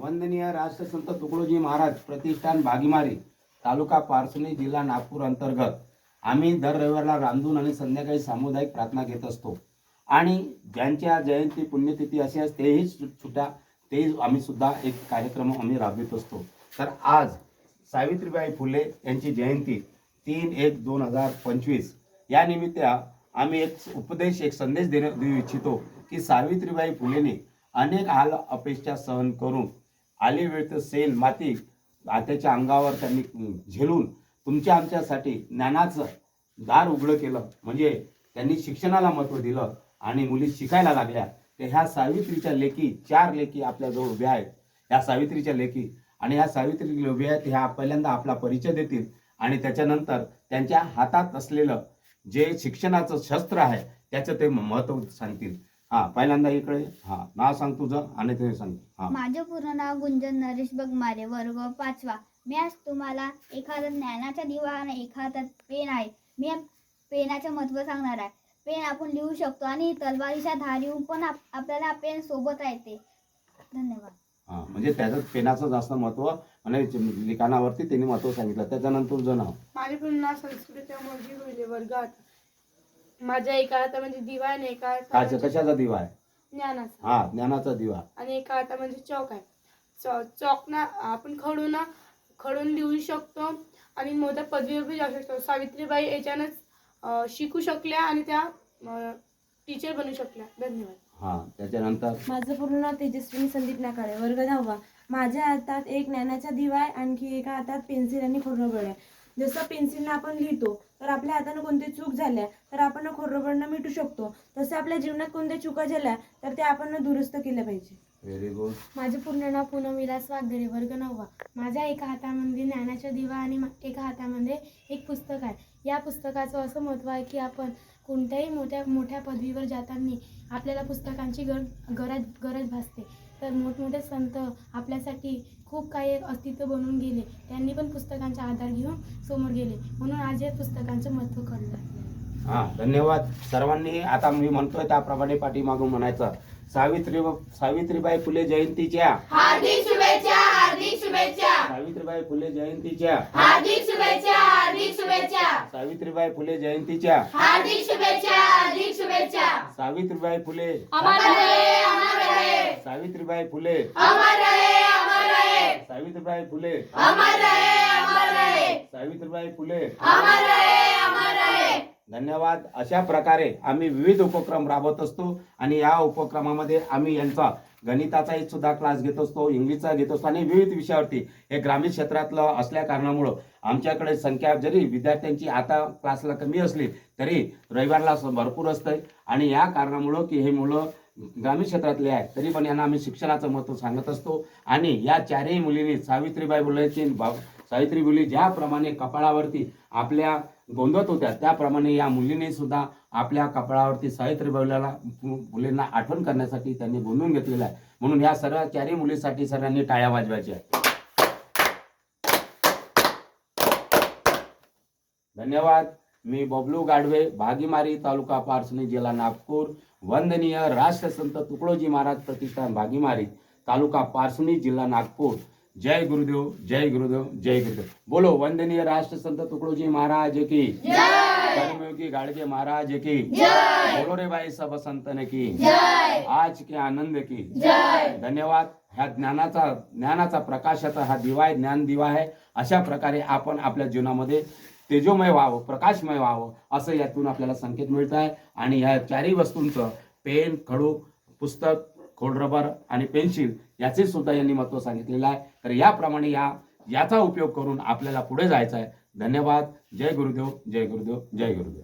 वंदनीय राष्ट्रसंत तुकडोजी महाराज प्रतिष्ठान भागीमारी तालुका पारसणी जिल्हा नागपूर अंतर्गत. आम्ही दर रविवारला रांधून आणि संध्याकाळी सामुदायिक प्रार्थना घेत असतो. आणि ज्यांच्या जयंती पुण्यतिथी अशी असते तेही सु- सुद्धा तेही आम्ही सुद्धा एक कार्यक्रम आम्ही राबवित असतो. तर आज सावित्रीबाई फुले यांची जयंती तीन एक दोन हजार पंचवीस. या निमित्त आम्ही एक उपदेश एक संदेश देण्या देऊ इच्छितो की सावित्रीबाई फुलेने अनेक हाल अपेक्षा सहन करून आली वेळ तर सेल माती आत्याच्या अंगावर त्यांनी झेलून तुमच्या आमच्यासाठी ज्ञानाचं दार उघडं केलं. म्हणजे त्यांनी शिक्षणाला महत्त्व दिलं आणि मुली शिकायला लागल्या. तर ह्या सावित्रीच्या लेखी चार लेखी आपल्याजवळ उभ्या आहेत. ह्या सावित्रीच्या लेखी आणि ह्या सावित्री उभ्या आहेत ह्या पहिल्यांदा आपला परिचय देतील आणि त्याच्यानंतर त्यांच्या हातात असलेलं जे शिक्षणाचं शस्त्र आहे त्याचं ते महत्त्व सांगतील. हा पहिल्यांदा इकडे. हा नाव सांग तुझं आणि ते सांग. हा. माझं पूर्ण नाव गुंजन नरेश बगमारे वर्ग पाचवा. मी आज तुम्हाला एखादा ज्ञानाचा दिवा आणि एखादा पेन आहे. मी या पेनाचं महत्त्व सांगणार आहे. पेन आपण लिहू शकतो आणि तलवारीच्या धारीहून पण आप- आपल्याला पेन सोबत येते. धन्यवाद. हा म्हणजे त्याचं पेनाचं जास्त महत्त्व आणि लिखाणावरती त्यांनी महत्त्व सांगितलं. त्याच्यानंतर तुझं नाव? माझे पूर्ण नाव संस्कृती मोठी होईल वर्ग आठ माझ्या एका हातामध्ये दिवा आणि एका काय हातामध्ये कशाचा दिवा आहे? ज्ञानाचा. हा ज्ञानाचा दिवा. आणि एका हातामध्ये चौक आहे. चौ चौक ना आपण खडून ना खडून लिहू शकतो आणि मोठ्या पदवीवर बी जाऊ शकतो. सावित्रीबाई याच्यानंच अं, शिकू शकल्या आणि त्या टीचर बनू शकल्या. धन्यवाद. हा त्याच्यानंतर? माझं पूर्ण नाव तेजस्विनी संदीप नाकाळे. वर्ग दहावा. माझ्या हातात एक ज्ञानाचा दिवा आहे आणखी एका हातात पेन्सिल आणि खोडरबड आहे. जसं पेन्सिलनं आपण लिहितो तर आपल्या हातानं कोणती चूक झाल्या तर आपण खोडरबडनं मिटू शकतो. तसं आपल्या जीवनात कोणत्या चुका झाल्या तर त्या आपण दुरुस्त केल्या पाहिजे. व्हेरी गुड माझे पूर्ण नाव पूनम विलास वागदरे वर्ग नववा. माझ्या एका हातामध्ये ज्ञानाचा दिवा आणि एका हातामध्ये एक पुस्तक आहे. या पुस्तकाचं असं महत्त्व आहे की आपण कोणत्याही मोठ्या मोठ्या पदवीवर जाताना आपल्याला पुस्तकांची गर गरज गरज भासते. तर मोठमोठे संत आपल्यासाठी खूप काही अस्तित्व बनवून गेले. त्यांनी पण पुस्तकांचा आधार घेऊन समोर गेले. म्हणून आज या पुस्तकांचं महत्त्व कळलं. हा धन्यवाद. सर्वांनी आता मी म्हणतोय त्याप्रमाणे पाठीमागून म्हणायचं. सावित्री सावित्रीबाई फुले जयंतीच्या. हार्दिक शुभेच्छा हार्दिक शुभेच्छा. सावित्रीबाई फुले जयंतीच्या. हार्दिक शुभेच्छा हार्दिक शुभेच्छा. सावित्रीबाई फुले जयंतीच्या. हार्दिक शुभेच्छा हार्दिक शुभेच्छा. सावित्रीबाई फुले. अमर रहे अमर रहे. सावित्रीबाई फुले. अमर रहे अमर रहे. सावित्रीबाई फुले. अमर रहे अमर रहे. सावित्रीबाई फुले. अमर रहे अमर रहे. धन्यवाद. अशा प्रकारे आम्ही विविध उपक्रम राबवत असतो आणि या उपक्रमामध्ये आम्ही यांचा गणिताचाही सुद्धा क्लास घेत असतो इंग्लिशचा घेत असतो आणि विविध विषयावरती हे ग्रामीण क्षेत्रातलं असल्या कारणामुळं आमच्याकडे संख्या जरी विद्यार्थ्यांची आता क्लासला कमी असली तरी रविवारला भरपूर असतंय. आणि या कारणामुळं की हे मुलं ग्रामीण क्षेत्रातले आहेत तरी पण यांना आम्ही शिक्षणाचं महत्त्व सांगत असतो. आणि या चारही मुलींनी सावित्रीबाई फुलेची भाव सावित्री फुले ज्याप्रमाणे कपाळावरती आपल्या गोंधत होत्या. त्याप्रमाणे या मुलीने सुद्धा आपल्या कपाळावरती सावित्रीबाईला मुलींना आठवण करण्यासाठी त्यांनी गोंधून घेतलेलं आहे. म्हणून या सर्व चारही मुलीसाठी सर्वांनी टाळ्या वाजवायच्या आहेत. धन्यवाद. मी बबलू गाडवे भागीमारी तालुका पारसणी जिल्हा नागपूर. वंदनीय राष्ट्रसंत तुकडोजी महाराज प्रतिष्ठान भागीमारी तालुका पारसणी जिल्हा नागपूर. जय गुरुदेव जय गुरुदेव जय गुरुदेव. बोलो वंदनीय राष्ट्रसंत तुकडोजी महाराज की. कर्मयोगी गाडगे महाराज की. बोलो रे बाई सब संतन की. आज के आनंद की. धन्यवाद. ह्या ज्ञानाचा ज्ञानाचा प्रकाशाचा हा दिवा आहे ज्ञान दिवा आहे. अशा प्रकारे आपण आपल्या जीवनामध्ये तेजोमय व्हावं प्रकाशमय व्हावं असं यातून आपल्याला संकेत मिळत आहे. आणि या चारही वस्तूंचं पेन खडू पुस्तक खोडरबर आणि पेन्सिल याचे सुद्धा यांनी महत्त्व सांगितलेलं आहे. तर याप्रमाणे या याचा उपयोग करून आपल्याला पुढे जायचं आहे. धन्यवाद. जय गुरुदेव. जय गुरुदेव. जय गुरुदेव.